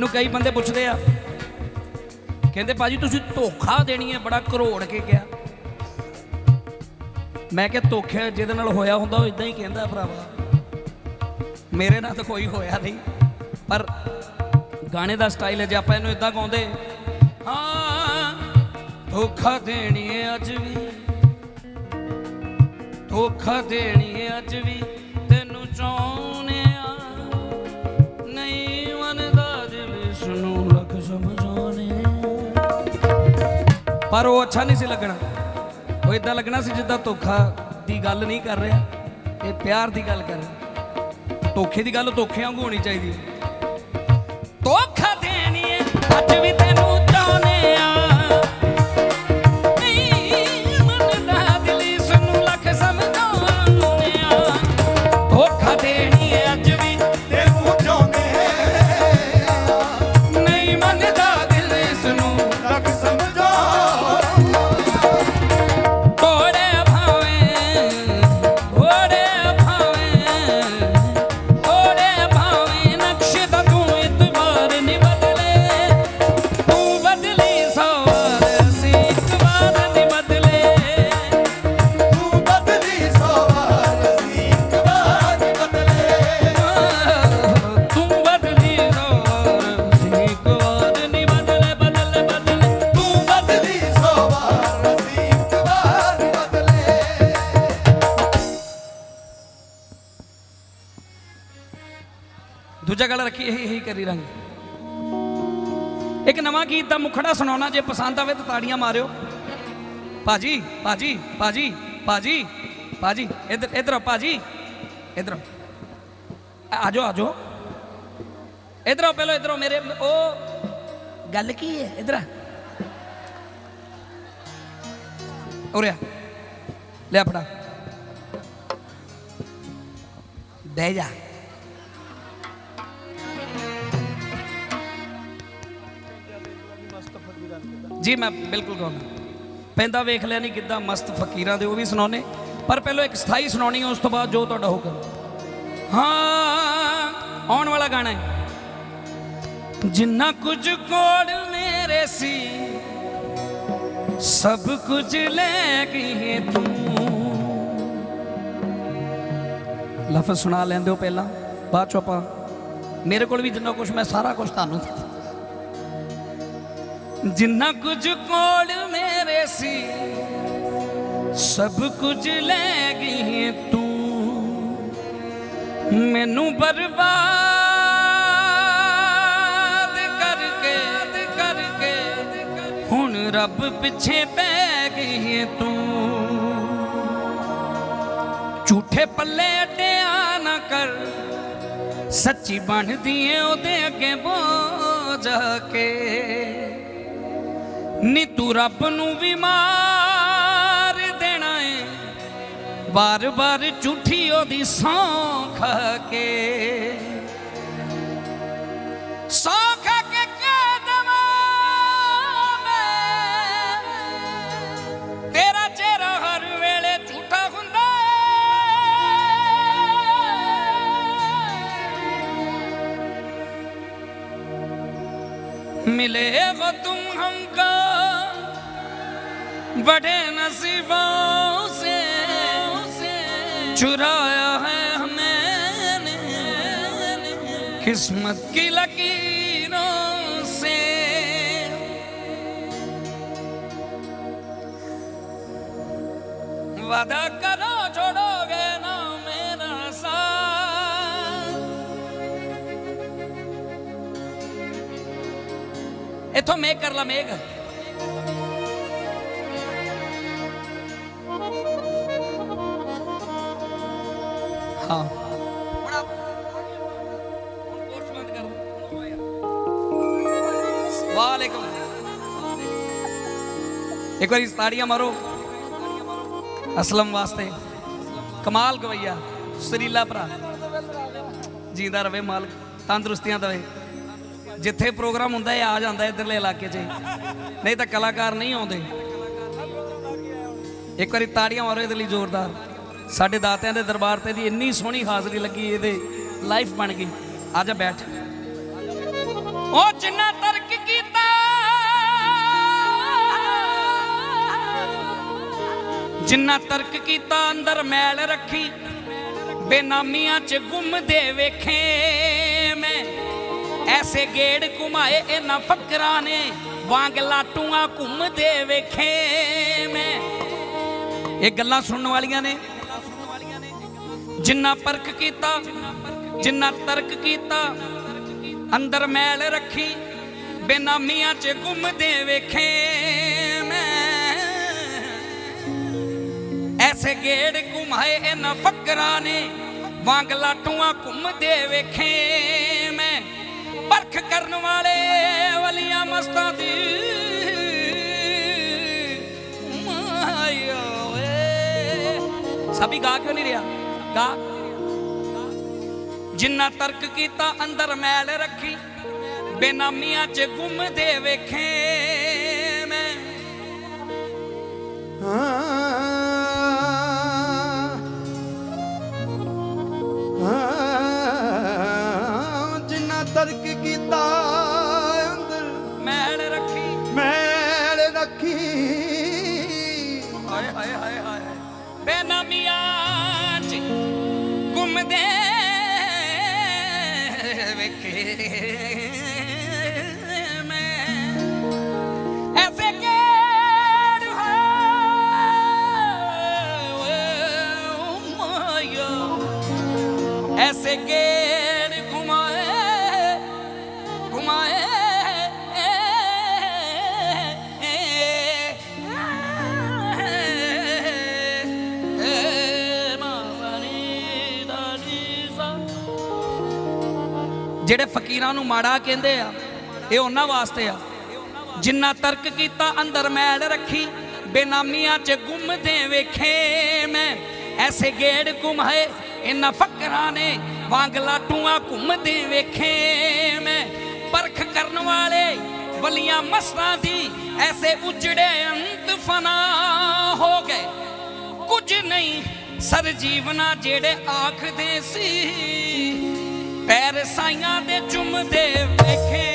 ਮੈਨੂੰ ਕਈ ਬੰਦੇ ਪੁੱਛਦੇ ਆ, ਕਹਿੰਦੇ ਭਾਜੀ ਤੁਸੀਂ ਧੋਖਾ ਦੇਣੀ ਹੈ ਬੜਾ ਕਰੋੜ ਕੇ ਕਿਹਾ। ਮੈਂ ਕਿਹਾ ਧੋਖਾ ਜਿਹਦੇ ਨਾਲ ਹੋਇਆ ਹੁੰਦਾ, ਉਹ ਇਦਾਂ ਹੀ ਕਹਿੰਦਾ ਭਰਾਵਾ। ਮੇਰੇ ਨਾਲ ਤਾਂ ਕੋਈ ਹੋਇਆ ਨਹੀਂ, ਪਰ ਗਾਣੇ ਦਾ ਸਟਾਈਲ ਹੈ, ਜੇ ਆਪਾਂ ਇਹਨੂੰ ਇਦਾਂ ਗਾਉਂਦੇ, ਹਾਂ, ਧੋਖਾ ਦੇਣੀ ਹੈ ਅੱਜ ਵੀ, ਧੋਖਾ ਦੇਣੀ ਹੈ ਅੱਜ ਵੀ। ਪਰ ਉਹ ਅੱਛਾ ਨਹੀਂ ਸੀ ਲੱਗਣਾ। ਉਹ ਇਦਾਂ ਲੱਗਣਾ ਸੀ ਜਿੱਦਾਂ ਧੋਖਾ ਦੀ ਗੱਲ ਨਹੀਂ ਕਰ ਰਿਹਾ ਇਹ ਪਿਆਰ ਦੀ ਗੱਲ ਕਰ ਰਿਹਾ। ਧੋਖੇ ਦੀ ਗੱਲ ਧੋਖੇ ਵਾਂਗੂ ਹੋਣੀ ਚਾਹੀਦੀ ਹੈ। ਧੋਖਾ ਦੇਣੀ ਹੈ, ਅੱਜ ਵੀ ਦੂਜਾ ਗੱਲ ਰੱਖੀ, ਇਹੀ ਇਹੀ ਕਰੀ ਰੰਗ। ਇੱਕ ਨਵਾਂ ਗੀਤ ਦਾ ਮੁਖੜਾ ਸੁਣਾਉਣਾ, ਜੇ ਪਸੰਦ ਆਵੇ ਤਾਂ ਤਾੜੀਆਂ ਮਾਰਿਓ। ਭਾਜੀ ਭਾਜੀ ਭਾਜੀ ਭਾਜੀ ਭਾਜੀ, ਇੱਧਰ ਇੱਧਰ ਭਾਜੀ, ਇੱਧਰ ਆਓ। ਆ- ਆ ਜਾਓ ਆ ਜਾਓ। ਇੱਧਰ ਆਓ ਪਹਿਲਾਂ ਮੇਰੇ ਉਹ ਗੱਲ ਕੀ ਹੈ? ਇੱਧਰ ਆ। ਉਰੇ ਲੈ ਫੜਾ। ਬਹਿ ਜਾ। ਜੀ, ਮੈਂ ਬਿਲਕੁਲ ਗਾਉਣਾ ਪੈਂਦਾ ਵੇਖ ਲਿਆ ਨਹੀਂ ਕਿੱਦਾਂ ਮਸਤ ਫਕੀਰਾਂ ਦੇ ਉਹ ਵੀ ਸੁਣਾਉਣੇ ਪਰ ਪਹਿਲਾਂ ਇੱਕ ਸਥਾਈ ਸੁਣਾਉਣੀ ਉਸ ਤੋਂ ਬਾਅਦ ਜੋ ਤੁਹਾਡਾ ਹੁਕਮ। ਹਾਂ, ਆਉਣ ਵਾਲਾ ਗਾਣਾ ਹੈ। ਜਿੰਨਾ ਕੁਝ ਕੋਲ ਮੇਰੇ ਸੀ, ਸਭ ਕੁਝ ਲੈ ਗਈ ਤੂੰ। ਲਫ਼ਜ਼ ਸੁਣਾ ਲੈਂਦੇ ਹੋ ਪਹਿਲਾਂ, ਬਾਅਦ ਚ ਆਪਾਂ, ਮੇਰੇ ਕੋਲ ਵੀ ਜਿੰਨਾ ਕੁਝ, ਮੈਂ ਸਾਰਾ ਕੁਝ ਤੁਹਾਨੂੰ ਦਿੱਤਾ। ਜਿੰਨਾ ਕੁਝ ਕੋਲ ਮੇਰੇ ਸੀ, ਸਭ ਕੁਝ ਲੈ ਗਈ ਹੈ ਤੂੰ। ਮੈਨੂੰ ਬਰਬਾਦ ਕਰਕੇ ਕਰਕੇ ਹੁਣ ਰੱਬ ਪਿੱਛੇ ਪੈ ਗਈ ਹੈ ਤੂੰ। ਝੂਠੇ ਪੱਲੇ ਅਟਿਆ ਨਾ ਕਰ, ਸੱਚੀ ਬਣਦੀ ਏ ਉਹਦੇ ਅੱਗੇ ਬੋ ਜਾ ਕੇ। ਨੀ ਤੂੰ ਰੱਬ ਨੂੰ ਵੀ ਮਾਰ ਦੇਣਾ ਏ। ਬਾਰ-ਬਾਰ ਝੂਠੀ ਉਹਦੀ ਸੌਂ ਖਾ ਕੇ। मिले हो तुम हमको बड़े नसीबों से। चुराया है हमें किस्मत की लकीरों से। वादा ਇੱਥੋਂ ਮੇਘ ਕਰ ਲਾ ਮੇਘ। ਹਾਂ। ਹੁਣ ਇੱਕ ਵਾਰੀ ਤਾੜੀਆਂ ਮਾਰੋ। ਅਸਲਮ ਵਾਸਤੇ। ਕਮਾਲ ਗਵਈਆ। ਸਰੀਲਾ ਭਰਾ। ਜੀਂਦਾ ਰਵੇ ਮਾਲਕ। ਤੰਦਰੁਸਤੀਆਂ ਦੇਵੇ। ਜਿੱਥੇ ਪ੍ਰੋਗਰਾਮ ਹੁੰਦਾ ਇਹ ਆ ਜਾਂਦਾ ਇਧਰਲੇ ਇਲਾਕੇ 'ਚ। ਨਹੀਂ ਤਾਂ ਕਲਾਕਾਰ ਨਹੀਂ ਆਉਂਦੇ। ਇੱਕ ਵਾਰੀ ਤਾੜੀਆਂ ਮਾਰੋ ਇਹਦੇ ਲਈ ਜ਼ੋਰਦਾਰ। ਸਾਡੇ ਦਾਤਿਆਂ ਦੇ ਦਰਬਾਰ ਤੇ ਦੀ ਇੰਨੀ ਸੋਹਣੀ ਹਾਜ਼ਰੀ ਲੱਗੀ, ਇਹਦੇ ਲਾਈਫ ਬਣ ਗਈ। ਆ ਜਾ ਬੈਠ। ਉਹ ਜਿੰਨਾ ਤਰਕ ਕੀਤਾ। ਜਿੰਨਾ ਤਰਕ ਕੀਤਾ, ਅੰਦਰ ਮੈਲ ਰੱਖੀ। ਬੇਨਾਮੀਆਂ ਚ ਗੁੰਮਦੇ ਵੇਖੇ ਮੈਂ। ਐਸੇ ਗੇੜ ਘੁਮਾਏ ਇਹਨਾਂ ਫਕਰਾਂ ਨੇ, ਵਾਂਗ ਲਾਟੂਆਂ ਘੁੰਮਦੇ ਵੇਖੇ ਮੈਂ। ਇਹ ਗੱਲਾਂ ਸੁਣਨ ਵਾਲੀਆਂ ਨੇ। ਜਿੰਨਾ ਪਰਖ ਕੀਤਾ, ਜਿੰਨਾ ਤਰਕ ਕੀਤਾ, ਅੰਦਰ ਮੈਲ ਰੱਖੀ ਬੇਨਾਮੀਆਂ ਚ ਘੁੰਮਦੇ ਵੇਖੇ ਮੈਂ। ਐਸੇ ਗੇੜ ਘੁਮਾਏ ਇਹਨਾਂ ਫਕਰਾਂ ਨੇ, ਵਾਂਗ ਲਾਟੂਆਂ ਘੁੰਮਦੇ ਵੇਖੇ ਪਰਖ ਕਰਨ ਵਾਲੇ ਵਲੀਆਂ ਮਸਤਾਂ ਦੀ ਮਾਇਆ ਵੇ ਸਭੀ ਗਾ ਕਿਉਂ ਨਹੀਂ ਰਿਹਾ? ਗਾ। ਜਿੰਨਾ ਤਰਕ ਕੀਤਾ ਅੰਦਰ ਮੈਲ ਰੱਖੀ, ਬੇਨਾਮੀਆਂ ਚ ਗੁੰਮਦੇ ਵੇਖੇ ਮੈਂ। ਜਿੰਨਾ ਹਾਏ ਹਾਏ ਹਾਏ ਹਾਏ ਬੇਨਾਮੀਆਂ ਚ ਗੁੰਮਦੇ ਵੇਖੇ ਮੈਂ ਐਸੇ ਕਿਹੜ ਹੈ ਮਾਇਆ ऐसे गेड़ ਜਿਹੜੇ ਫਕੀਰਾਂ ਨੂੰ ਮਾੜਾ ਕਹਿੰਦੇ ਆ, ਇਹ ਉਹਨਾਂ ਵਾਸਤੇ ਆ। ਜਿੰਨਾ ਤਰਕ ਕੀਤਾ, ਅੰਦਰ ਮੈਲ ਰੱਖੀ, ਬੇਨਾਮੀਆਂ ਚ ਗੁੰਮਦੇ ਵੇਖੇ ਮੈਂ। ਐਸੇ ਗੇੜ ਘੁਮਾਏ ਇਹਨਾਂ ਫਕਰਾਂ ਨੇ ਵਾਂਗ ਲਾਟੂਆਂ ਘੁੰਮਦੇ ਵੇਖੇ ਮੈਂ। ਪਰਖ ਕਰਨ ਵਾਲੇ ਵਲੀਆਂ ਮਸਤਾਂ ਦੀ ਐਸੇ ਉਜੜੇ ਅੰਤ ਫਨਾ ਹੋ ਗਏ। ਕੁਝ ਨਹੀਂ ਸਰ ਜੀਵਨਾ ਜਿਹੜੇ ਆਖਦੇ ਸੀ। ਪੈਰ ਸਾਈਆਂ ਦੇ ਚੁੰਮਦੇ ਵੇਖੇ।